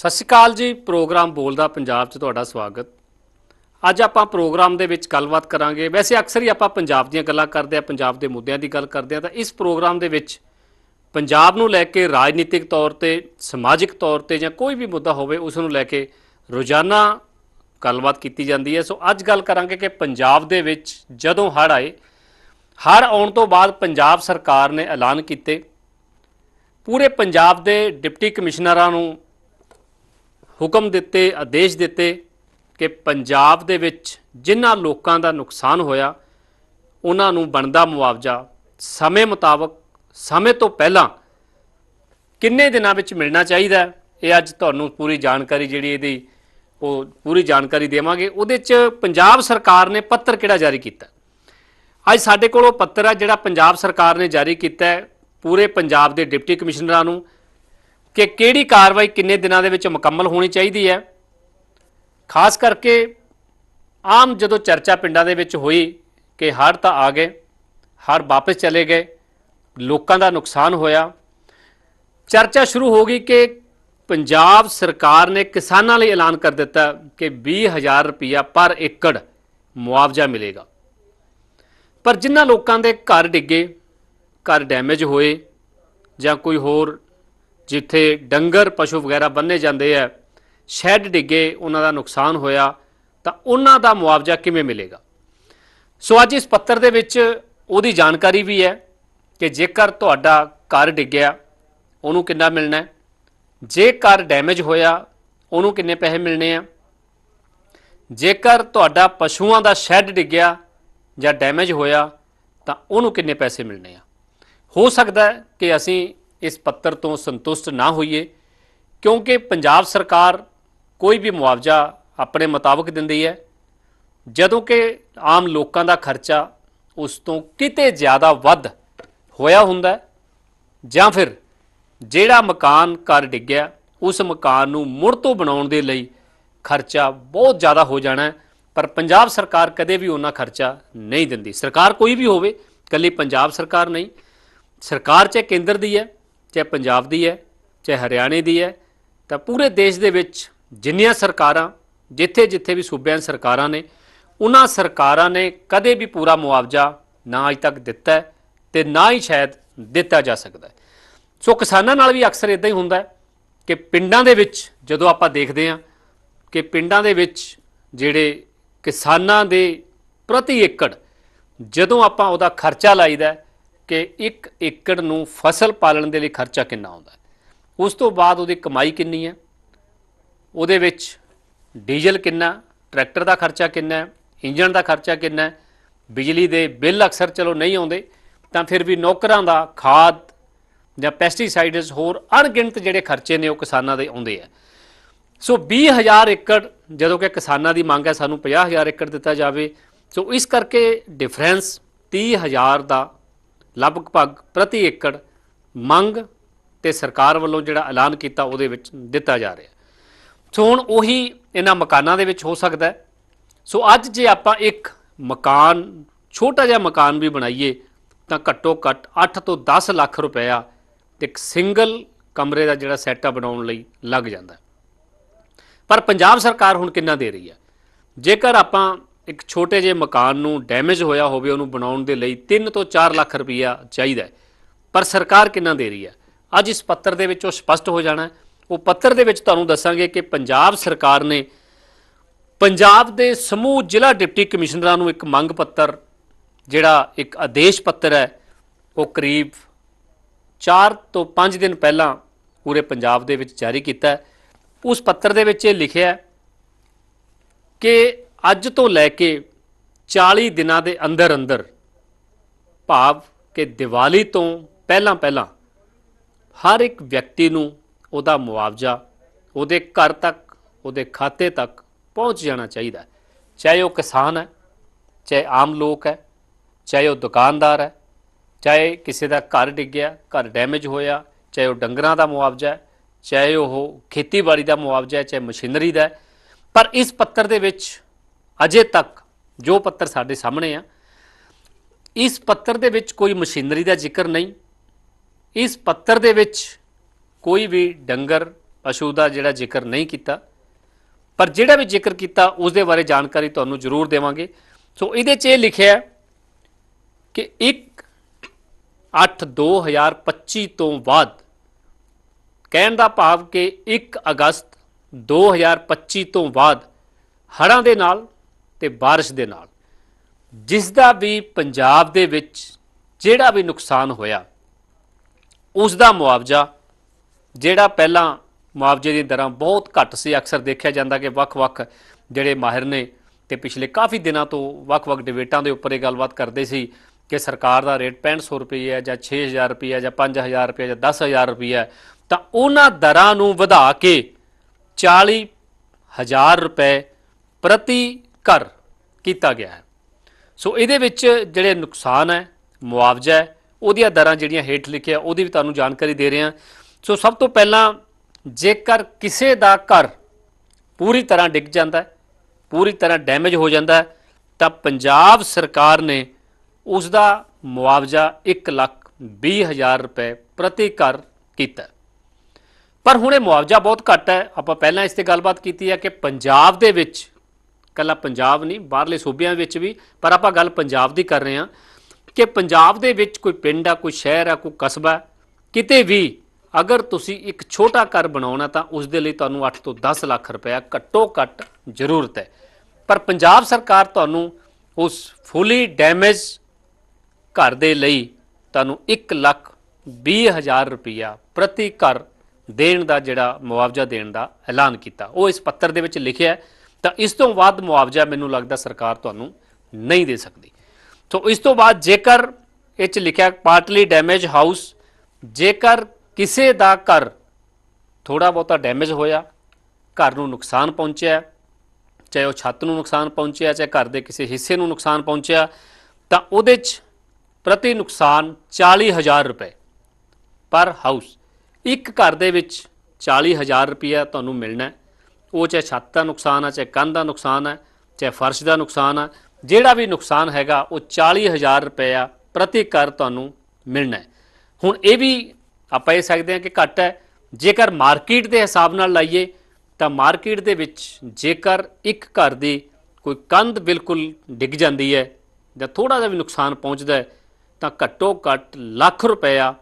ਸਤਿ ਸ਼੍ਰੀ ਅਕਾਲ ਜੀ, ਪ੍ਰੋਗਰਾਮ ਬੋਲਦਾ ਪੰਜਾਬ 'ਚ ਤੁਹਾਡਾ ਸਵਾਗਤ। ਅੱਜ ਆਪਾਂ ਪ੍ਰੋਗਰਾਮ ਦੇ ਵਿੱਚ ਗੱਲਬਾਤ ਕਰਾਂਗੇ। ਵੈਸੇ ਅਕਸਰ ਹੀ ਆਪਾਂ ਪੰਜਾਬ ਦੀਆਂ ਗੱਲਾਂ ਕਰਦੇ ਆ ਪੰਜਾਬ ਦੇ ਮੁੱਦਿਆਂ ਦੀ ਗੱਲ ਕਰਦੇ ਆ ਤਾਂ ਇਸ ਪ੍ਰੋਗਰਾਮ ਦੇ ਵਿੱਚ ਪੰਜਾਬ ਨੂੰ ਲੈ ਕੇ ਰਾਜਨੀਤਿਕ ਤੌਰ ਤੇ, ਸਮਾਜਿਕ ਤੌਰ ਤੇ ਜਾਂ ਕੋਈ ਵੀ ਮੁੱਦਾ ਹੋਵੇ, ਉਸ ਨੂੰ ਲੈ ਕੇ ਰੋਜ਼ਾਨਾ ਗੱਲਬਾਤ ਕੀਤੀ ਜਾਂਦੀ ਹੈ। ਸੋ ਅੱਜ ਗੱਲ ਕਰਾਂਗੇ ਕਿ ਪੰਜਾਬ ਦੇ ਵਿੱਚ ਜਦੋਂ ਹੜ੍ਹ ਆਏ, ਹੜ੍ਹ ਆਉਣ ਤੋਂ ਬਾਅਦ ਪੰਜਾਬ ਸਰਕਾਰ ਨੇ ਐਲਾਨ ਕੀਤੇ। ਪੂਰੇ ਪੰਜਾਬ ਦੇ ਡਿਪਟੀ ਕਮਿਸ਼ਨਰਾਂ ਨੂੰ ਹੁਕਮ ਦਿੱਤੇ, ਆਦੇਸ਼ ਦਿੱਤੇ ਕਿ ਪੰਜਾਬ ਦੇ ਵਿੱਚ ਜਿਨ੍ਹਾਂ ਲੋਕਾਂ ਦਾ ਨੁਕਸਾਨ ਹੋਇਆ, ਉਹਨਾਂ ਨੂੰ ਬਣਦਾ ਮੁਆਵਜ਼ਾ ਸਮੇਂ ਮੁਤਾਬਕ, ਸਮੇਂ ਤੋਂ ਪਹਿਲਾਂ ਕਿੰਨੇ ਦਿਨਾਂ ਵਿੱਚ ਮਿਲਣਾ ਚਾਹੀਦਾ ਇਹ ਅੱਜ ਤੁਹਾਨੂੰ ਪੂਰੀ ਜਾਣਕਾਰੀ ਜਿਹੜੀ ਇਹਦੀ, ਉਹ ਪੂਰੀ ਜਾਣਕਾਰੀ ਦੇਵਾਂਗੇ। ਉਹਦੇ 'ਚ ਪੰਜਾਬ ਸਰਕਾਰ ਨੇ ਪੱਤਰ ਕਿਹੜਾ ਜਾਰੀ ਕੀਤਾ? ਅੱਜ ਸਾਡੇ ਕੋਲ ਉਹ ਪੱਤਰ ਹੈ ਜਿਹੜਾ ਪੰਜਾਬ ਸਰਕਾਰ ਨੇ ਜਾਰੀ ਕੀਤਾ ਪੂਰੇ ਪੰਜਾਬ ਦੇ ਡਿਪਟੀ ਕਮਿਸ਼ਨਰਾਂ ਨੂੰ। ਕਿ ਕਿਹੜੀ ਕਾਰਵਾਈ ਕਿੰਨੇ ਦਿਨਾਂ ਦੇ ਵਿੱਚ ਮੁਕੰਮਲ ਹੋਣੀ ਚਾਹੀਦੀ ਹੈ। ਖਾਸ ਕਰਕੇ ਆਮ ਜਦੋਂ ਚਰਚਾ ਪਿੰਡਾਂ ਦੇ ਵਿੱਚ ਹੋਈ ਕਿ ਹੜ੍ਹ ਤਾਂ ਆ ਗਏ, ਹੜ੍ਹ ਵਾਪਸ ਚਲੇ ਗਏ, ਲੋਕਾਂ ਦਾ ਨੁਕਸਾਨ ਹੋਇਆ। ਚਰਚਾ ਸ਼ੁਰੂ ਹੋ ਗਈ ਕਿ ਪੰਜਾਬ ਸਰਕਾਰ ਨੇ ਕਿਸਾਨਾਂ ਲਈ ਐਲਾਨ ਕਰ ਦਿੱਤਾ ਕਿ 20000 ਰੁਪਇਆ ਪਰ ਏਕੜ ਮੁਆਵਜ਼ਾ ਮਿਲੇਗਾ। ਪਰ ਜਿਨ੍ਹਾਂ ਲੋਕਾਂ ਦੇ ਘਰ ਡਿੱਗੇ, ਘਰ ਡੈਮੇਜ ਹੋਏ ਜਾਂ ਕੋਈ ਹੋਰ ਜਿੱਥੇ ਡੰਗਰ, ਪਸ਼ੂ ਵਗੈਰਾ ਬੰਨੇ ਜਾਂਦੇ ਆ, ਸ਼ੈੱਡ ਡਿੱਗੇ ਉਹਨਾਂ ਦਾ ਨੁਕਸਾਨ ਹੋਇਆ, ਤਾਂ ਉਹਨਾਂ ਦਾ ਮੁਆਵਜ਼ਾ ਕਿਵੇਂ ਮਿਲੇਗਾ? ਸੋ ਅੱਜ ਇਸ ਪੱਤਰ ਦੇ ਵਿੱਚ ਉਹਦੀ ਜਾਣਕਾਰੀ ਵੀ ਹੈ ਕਿ ਜੇਕਰ ਤੁਹਾਡਾ ਘਰ ਡਿੱਗਿਆ, ਉਹਨੂੰ ਕਿੰਨਾ ਮਿਲਣਾ ਜੇ ਘਰ ਡੈਮੇਜ ਹੋਇਆ, ਉਹਨੂੰ ਕਿੰਨੇ ਪੈਸੇ ਮਿਲਣੇ ਆ? ਜੇਕਰ ਤੁਹਾਡਾ ਪਸ਼ੂਆਂ ਦਾ ਸ਼ੈੱਡ ਡਿੱਗਿਆ ਜਾਂ ਡੈਮੇਜ ਹੋਇਆ, ਤਾਂ ਉਹਨੂੰ ਕਿੰਨੇ ਪੈਸੇ ਮਿਲਣੇ ਆ? ਹੋ ਸਕਦਾ ਹੈ ਕਿ ਅਸੀਂ ਇਸ ਪੱਤਰ ਤੋਂ ਸੰਤੁਸ਼ਟ ਨਾ ਹੋਈਏ, ਕਿਉਂਕਿ ਪੰਜਾਬ ਸਰਕਾਰ ਕੋਈ ਵੀ ਮੁਆਵਜ਼ਾ ਆਪਣੇ ਮੁਤਾਬਕ ਦਿੰਦੀ ਹੈ। ਜਦੋਂ ਕਿ ਆਮ ਲੋਕਾਂ ਦਾ ਖਰਚਾ ਉਸ ਤੋਂ ਕਿਤੇ ਜ਼ਿਆਦਾ ਵੱਧ ਹੋਇਆ ਹੁੰਦਾ ਜਾਂ ਫਿਰ ਜਿਹੜਾ ਮਕਾਨ ਘਰ ਡਿੱਗਿਆ, ਉਸ ਮਕਾਨ ਨੂੰ ਮੁੜ ਤੋਂ ਬਣਾਉਣ ਦੇ ਲਈ ਖਰਚਾ ਬਹੁਤ ਜ਼ਿਆਦਾ ਹੋ ਜਾਣਾ ਪਰ ਪੰਜਾਬ ਸਰਕਾਰ ਕਦੇ ਵੀ ਉਹਨਾਂ ਖਰਚਾ ਨਹੀਂ ਦਿੰਦੀ। ਸਰਕਾਰ ਕੋਈ ਵੀ ਹੋਵੇ ਕੱਲੀ ਪੰਜਾਬ ਸਰਕਾਰ ਨਹੀਂ। ਸਰਕਾਰ ਚਾਹੇ ਕੇਂਦਰ ਦੀ ਹੈ ਚਾਹੇ ਪੰਜਾਬ ਦੀ ਹੈ, ਚਾਹੇ ਹਰਿਆਣੇ ਦੀ ਹੈ, ਤਾਂ ਪੂਰੇ ਦੇਸ਼ ਦੇ ਵਿੱਚ ਜਿੰਨੀਆਂ ਸਰਕਾਰਾਂ ਜਿੱਥੇ ਜਿੱਥੇ ਵੀ ਸੂਬਿਆਂ ਦੀਆਂ ਸਰਕਾਰਾਂ ਨੇ, ਉਹਨਾਂ ਸਰਕਾਰਾਂ ਨੇ ਕਦੇ ਵੀ ਪੂਰਾ ਮੁਆਵਜ਼ਾ ਨਾ ਅਜ ਤੱਕ ਦਿੱਤਾ ਹੈ ਤੇ ਨਾ ਹੀ ਸ਼ਾਇਦ ਦਿੱਤਾ ਜਾ ਸਕਦਾ ਹੈ। ਸੋ ਕਿਸਾਨਾਂ ਨਾਲ ਵੀ ਅਕਸਰ ਇਦਾਂ ਹੀ ਹੁੰਦਾ ਹੈ ਕਿ ਪਿੰਡਾਂ ਦੇ ਵਿੱਚ ਜਦੋਂ ਆਪਾਂ ਦੇਖਦੇ ਹਾਂ ਕਿ ਪਿੰਡਾਂ ਦੇ ਵਿੱਚ ਜਿਹੜੇ ਕਿਸਾਨਾਂ ਦੇ ਪ੍ਰਤੀ ਏਕੜ ਜਦੋਂ ਆਪਾਂ ਉਹਦਾ ਖਰਚਾ ਲਾਈਦਾ ਹੈ ਕਿ ਇੱਕ ਏਕੜ ਨੂੰ ਫਸਲ ਪਾਲਣ ਦੇ ਲਈ ਖਰਚਾ ਕਿੰਨਾ ਆਉਂਦਾ ਹੈ? ਉਸ ਤੋਂ ਬਾਅਦ ਉਹਦੀ ਕਮਾਈ ਕਿੰਨੀ ਹੈ? ਉਹਦੇ ਵਿੱਚ ਡੀਜ਼ਲ ਕਿੰਨਾ ਟਰੈਕਟਰ ਦਾ ਖਰਚਾ ਕਿੰਨਾ ਹੈ? ਇੰਜਣ ਦਾ ਖਰਚਾ ਕਿੰਨਾ ਹੈ? ਬਿਜਲੀ ਦੇ ਬਿੱਲ ਅਕਸਰ ਚਲੋ ਨਹੀਂ ਆਉਂਦੇ, ਤਾਂ ਫਿਰ ਵੀ ਨੌਕਰਾਂ ਦਾ ਖਾਦ ਜਾਂ ਪੈਸਟੀਸਾਈਡਸ ਹੋਰ ਅਣਗਿਣਤ ਜਿਹੜੇ ਖਰਚੇ ਨੇ ਉਹ ਕਿਸਾਨਾਂ ਦੇ ਆਉਂਦੇ ਆ। ਸੋ 20000 ਏਕੜ, ਜਦੋਂ ਕਿ ਕਿਸਾਨਾਂ ਦੀ ਮੰਗ ਹੈ ਸਾਨੂੰ 50000 ਏਕੜ ਦਿੱਤਾ ਜਾਵੇ, ਸੋ ਇਸ ਕਰਕੇ ਡਿਫਰੈਂਸ 30000 ਦਾ ਲਗਭਗ ਪ੍ਰਤੀ ਏਕੜ ਮੰਗ ਤੇ ਸਰਕਾਰ ਵੱਲੋਂ ਜਿਹੜਾ ਐਲਾਨ ਕੀਤਾ ਉਹਦੇ ਵਿੱਚ ਦਿੱਤਾ ਜਾ ਰਿਹਾ। ਸੋ ਹੁਣ ਉਹੀ ਇਹਨਾਂ ਮਕਾਨਾਂ ਦੇ ਵਿੱਚ ਹੋ ਸਕਦਾ ਸੋ ਅੱਜ ਜੇ ਆਪਾਂ ਇੱਕ ਮਕਾਨ, ਛੋਟਾ ਜਿਹਾ ਮਕਾਨ ਵੀ ਬਣਾਈਏ, ਤਾਂ ਘੱਟੋ ਘੱਟ 8 ਤੋਂ 10 ਲੱਖ ਰੁਪਇਆ ਇੱਕ ਸਿੰਗਲ ਕਮਰੇ ਦਾ ਜਿਹੜਾ ਸੈਟਅਪ ਬਣਾਉਣ ਲਈ ਲੱਗ ਜਾਂਦਾ ਪਰ ਪੰਜਾਬ ਸਰਕਾਰ ਹੁਣ ਕਿੰਨਾ ਦੇ ਰਹੀ ਹੈ? ਜੇਕਰ ਆਪਾਂ ਇੱਕ ਛੋਟੇ ਜਿਹੇ ਮਕਾਨ ਨੂੰ ਡੈਮੇਜ ਹੋਇਆ ਹੋਵੇ, ਉਹਨੂੰ ਬਣਾਉਣ ਦੇ ਲਈ 3 ਤੋਂ 4 ਲੱਖ ਰੁਪਈਆ ਚਾਹੀਦਾ ਹੈ। ਪਰ ਸਰਕਾਰ ਕਿੰਨਾ ਦੇ ਰਹੀ ਹੈ? ਅੱਜ ਇਸ ਪੱਤਰ ਦੇ ਵਿੱਚ ਉਹ ਸਪਸ਼ਟ ਹੋ ਜਾਣਾ ਹੈ। ਉਹ ਪੱਤਰ ਦੇ ਵਿੱਚ ਤੁਹਾਨੂੰ ਦੱਸਾਂਗੇ ਕਿ ਪੰਜਾਬ ਸਰਕਾਰ ਨੇ ਪੰਜਾਬ ਦੇ ਸਮੂਹ ਜ਼ਿਲ੍ਹਾ ਡਿਪਟੀ ਕਮਿਸ਼ਨਰਾਂ ਨੂੰ ਇੱਕ ਮੰਗ ਪੱਤਰ, ਜਿਹੜਾ ਇੱਕ ਆਦੇਸ਼ ਪੱਤਰ ਹੈ, ਉਹ ਕਰੀਬ 4 ਤੋਂ 5 ਦਿਨ ਪਹਿਲਾਂ ਪੂਰੇ ਪੰਜਾਬ ਦੇ ਵਿੱਚ ਜਾਰੀ ਕੀਤਾ ਉਸ ਪੱਤਰ ਦੇ ਵਿੱਚ ਇਹ ਲਿਖਿਆ ਕਿ ਅੱਜ ਤੋਂ ਲੈ ਕੇ 40 ਦਿਨਾਂ ਦੇ ਅੰਦਰ ਅੰਦਰ ਭਾਵ ਕਿ ਦੀਵਾਲੀ ਤੋਂ ਪਹਿਲਾਂ ਪਹਿਲਾਂ ਹਰ ਇੱਕ ਵਿਅਕਤੀ ਨੂੰ ਉਹਦਾ ਮੁਆਵਜ਼ਾ ਉਹਦੇ ਘਰ ਤੱਕ, ਉਹਦੇ ਖਾਤੇ ਤੱਕ ਪਹੁੰਚ ਜਾਣਾ ਚਾਹੀਦਾ ਚਾਹੇ ਉਹ ਕਿਸਾਨ ਹੈ, ਚਾਹੇ ਆਮ ਲੋਕ ਹੈ, ਚਾਹੇ ਉਹ ਦੁਕਾਨਦਾਰ ਹੈ, ਚਾਹੇ ਕਿਸੇ ਦਾ ਘਰ ਡਿੱਗਿਆ, ਘਰ ਡੈਮੇਜ ਹੋਇਆ, ਚਾਹੇ ਉਹ ਡੰਗਰਾਂ ਦਾ ਮੁਆਵਜ਼ਾ ਹੈ, ਚਾਹੇ ਉਹ ਖੇਤੀਬਾੜੀ ਦਾ ਮੁਆਵਜ਼ਾ ਹੈ, ਚਾਹੇ ਮਸ਼ੀਨਰੀ ਦਾ ਪਰ ਇਸ ਪੱਤਰ ਦੇ ਵਿੱਚ ਅਜੇ ਤੱਕ ਜੋ ਪੱਤਰ ਸਾਡੇ ਸਾਹਮਣੇ ਆ, ਇਸ ਪੱਤਰ ਦੇ ਵਿੱਚ ਕੋਈ ਮਸ਼ੀਨਰੀ ਦਾ ਜ਼ਿਕਰ ਨਹੀਂ। ਇਸ ਪੱਤਰ ਦੇ ਵਿੱਚ ਕੋਈ ਵੀ ਡੰਗਰ, ਪਸ਼ੂ ਦਾ ਜਿਹੜਾ ਜ਼ਿਕਰ ਨਹੀਂ ਕੀਤਾ। ਪਰ ਜਿਹੜਾ ਵੀ ਜ਼ਿਕਰ ਕੀਤਾ ਉਸ ਦੇ ਬਾਰੇ ਜਾਣਕਾਰੀ ਤੁਹਾਨੂੰ ਜ਼ਰੂਰ ਦੇਵਾਂਗੇ। ਸੋ ਇਹਦੇ 'ਚ ਇਹ ਲਿਖਿਆ ਹੈ ਕਿ 1 8 2025 ਤੋਂ ਬਾਅਦ ਕਹਿਣ ਦਾ ਭਾਵ ਕਿ 1 ਅਗਸਤ 2025 ਤੋਂ ਬਾਅਦ ਹੜ੍ਹਾਂ ਦੇ ਨਾਲ ਤੇ بارش ਦੇ ਨਾਲ ਜਿਸ ਦਾ ਵੀ ਪੰਜਾਬ ਦੇ ਵਿੱਚ ਜਿਹੜਾ ਵੀ ਨੁਕਸਾਨ ਹੋਇਆ ਉਸ ਦਾ ਮੁਆਵਜ਼ਾ ਜਿਹੜਾ ਪਹਿਲਾਂ ਮੁਆਵਜ਼ੇ ਦੀ ਦਰਾਂ ਬਹੁਤ ਘੱਟ ਸੀ ਅਕਸਰ ਦੇਖਿਆ ਜਾਂਦਾ ਕਿ ਵੱਖ-ਵੱਖ ਜਿਹੜੇ ਮਾਹਿਰ ਨੇ ਤੇ ਪਿਛਲੇ ਕਾਫੀ ਦਿਨਾਂ ਤੋਂ ਵੱਖ-ਵੱਖ ਡਿਬੇਟਾਂ ਦੇ ਉੱਪਰ ਇਹ ਗੱਲਬਾਤ ਕਰਦੇ ਸੀ ਕਿ ਸਰਕਾਰ ਦਾ ਰੇਟ 6500 ਰੁਪਏ ਹੈ ਜਾਂ 6000 ਰੁਪਏ ਹੈ ਜਾਂ 5000 ਰੁਪਏ ਜਾਂ 10000 ਰੁਪਏ ਹੈ ਤਾਂ ਉਹਨਾਂ ਦਰਾਂ ਨੂੰ ਵਧਾ ਕੇ 40000 ਰੁਪਏ ਪ੍ਰਤੀ ਘਰ ਕੀਤਾ ਗਿਆ ਹੈ। ਸੋ ਇਹਦੇ ਵਿੱਚ ਜਿਹੜੇ ਨੁਕਸਾਨ ਹੈ, ਮੁਆਵਜ਼ਾ ਹੈ, ਉਹਦੀਆਂ ਦਰਾਂ ਜਿਹੜੀਆਂ ਹੇਠ ਲਿਖਿਆ, ਉਹਦੀ ਵੀ ਤੁਹਾਨੂੰ ਜਾਣਕਾਰੀ ਦੇ ਰਹੇ ਹਾਂ। ਸੋ ਸਭ ਤੋਂ ਪਹਿਲਾਂ ਜੇਕਰ ਕਿਸੇ ਦਾ ਘਰ ਪੂਰੀ ਤਰ੍ਹਾਂ ਡਿੱਗ ਜਾਂਦਾ ਹੈ, ਪੂਰੀ ਤਰ੍ਹਾਂ ਡੈਮੇਜ ਹੋ ਜਾਂਦਾ ਹੈ, ਤਾਂ ਪੰਜਾਬ ਸਰਕਾਰ ਨੇ ਉਸ ਦਾ ਮੁਆਵਜ਼ਾ 1 ਲੱਖ 20 ਹਜ਼ਾਰ ਰੁਪਏ ਪ੍ਰਤੀ ਘਰ ਕੀਤਾ ਪਰ ਹੁਣ ਇਹ ਮੁਆਵਜ਼ਾ ਬਹੁਤ ਘੱਟ ਹੈ। ਆਪਾਂ ਪਹਿਲਾਂ ਇਸ ਤੇ ਗੱਲਬਾਤ ਕੀਤੀ ਹੈ ਕਿ ਪੰਜਾਬ ਦੇ ਵਿੱਚ ਕੱਲਾ ਪੰਜਾਬ ਨਹੀਂ, ਬਾਹਰਲੇ ਸੂਬਿਆਂ ਵਿੱਚ ਵੀ, ਪਰ ਆਪਾਂ ਗੱਲ ਪੰਜਾਬ ਦੀ ਕਰ ਰਹੇ ਹਾਂ ਕਿ ਪੰਜਾਬ ਦੇ ਵਿੱਚ ਕੋਈ ਪਿੰਡ ਆ, ਕੋਈ ਸ਼ਹਿਰ ਆ, ਕੋਈ ਕਸਬਾ, ਕਿਤੇ ਵੀ ਅਗਰ ਤੁਸੀਂ ਇੱਕ ਛੋਟਾ ਘਰ ਬਣਾਉਣਾ ਤਾਂ ਉਸ ਦੇ ਲਈ ਤੁਹਾਨੂੰ 8 ਤੋਂ 10 ਲੱਖ ਰੁਪਇਆ ਘੱਟੋ ਘੱਟ ਜ਼ਰੂਰਤ ਹੈ। ਪਰ ਪੰਜਾਬ ਸਰਕਾਰ ਤੁਹਾਨੂੰ ਉਸ ਫੁੱਲੀ ਡੈਮੇਜ ਘਰ ਦੇ ਲਈ ਤੁਹਾਨੂੰ 1 ਲੱਖ 20 ਹਜ਼ਾਰ ਰੁਪਇਆ ਪ੍ਰਤੀ ਘਰ ਦੇਣ ਦਾ ਜਿਹੜਾ ਮੁਆਵਜ਼ਾ ਦੇਣ ਦਾ ਐਲਾਨ ਕੀਤਾ। ਉਹ ਇਸ ਪੱਤਰ ਦੇ ਵਿੱਚ ਲਿਖਿਆ ਹੈ। ਤਾਂ ਇਸ ਤੋਂ ਵੱਧ ਮੁਆਵਜ਼ਾ ਮੈਨੂੰ ਲੱਗਦਾ ਸਰਕਾਰ ਤੁਹਾਨੂੰ ਨਹੀਂ ਦੇ ਸਕਦੀ ਤੋਂ ਇਸ ਤੋਂ ਬਾਅਦ ਜੇਕਰ ਇਹ ਚ ਲਿਖਿਆ ਪਾਰਟਲੀ ਡੈਮੇਜ ਹਾਊਸ ਜੇਕਰ ਕਿਸੇ ਦਾ ਘਰ ਥੋੜਾ ਬਹੁਤਾ ਡੈਮੇਜ ਹੋਇਆ, ਘਰ ਨੂੰ ਨੁਕਸਾਨ ਪਹੁੰਚਿਆ, ਚਾਹੇ ਉਹ ਛੱਤ ਨੂੰ ਨੁਕਸਾਨ ਪਹੁੰਚਿਆ, ਚਾਹੇ ਘਰ ਦੇ ਕਿਸੇ ਹਿੱਸੇ ਨੂੰ ਨੁਕਸਾਨ ਪਹੁੰਚਿਆ, ਤਾਂ ਉਹਦੇ 'ਚ ਪ੍ਰਤੀ ਨੁਕਸਾਨ 40000 ਰੁਪਏ ਪਰ ਹਾਊਸ ਇੱਕ ਘਰ ਦੇ ਵਿੱਚ 40000 ਰੁਪਇਆ ਤੁਹਾਨੂੰ ਮਿਲਣਾ ਹੈ। ਉਹ ਚਾਹੇ ਛੱਤ ਦਾ ਨੁਕਸਾਨ ਆ, ਚਾਹੇ ਕੰਧ ਦਾ ਨੁਕਸਾਨ ਹੈ ਚਾਹੇ ਫਰਸ਼ ਦਾ ਨੁਕਸਾਨ ਆ, ਜਿਹੜਾ ਵੀ ਨੁਕਸਾਨ ਹੈਗਾ, ਉਹ 40000 ਰੁਪਇਆ ਪ੍ਰਤੀ ਘਰ ਤੁਹਾਨੂੰ ਮਿਲਣਾ ਹੁਣ ਇਹ ਵੀ ਆਪਾਂ ਇਹ ਸਕਦੇ ਹਾਂ ਕਿ ਘੱਟ ਹੈ। ਜੇਕਰ ਮਾਰਕੀਟ ਦੇ ਹਿਸਾਬ ਨਾਲ ਲਾਈਏ, ਤਾਂ ਮਾਰਕੀਟ ਦੇ ਵਿੱਚ ਜੇਕਰ ਇੱਕ ਘਰ ਦੀ ਕੋਈ ਕੰਧ ਬਿਲਕੁਲ ਡਿੱਗ ਜਾਂਦੀ ਹੈ ਜਾਂ ਥੋੜਾ ਜਿਹਾ ਵੀ ਨੁਕਸਾਨ ਪਹੁੰਚਦਾ ਹੈ, ਤਾਂ ਘੱਟੋ ਘੱਟ ਲੱਖ ਰੁਪਇਆ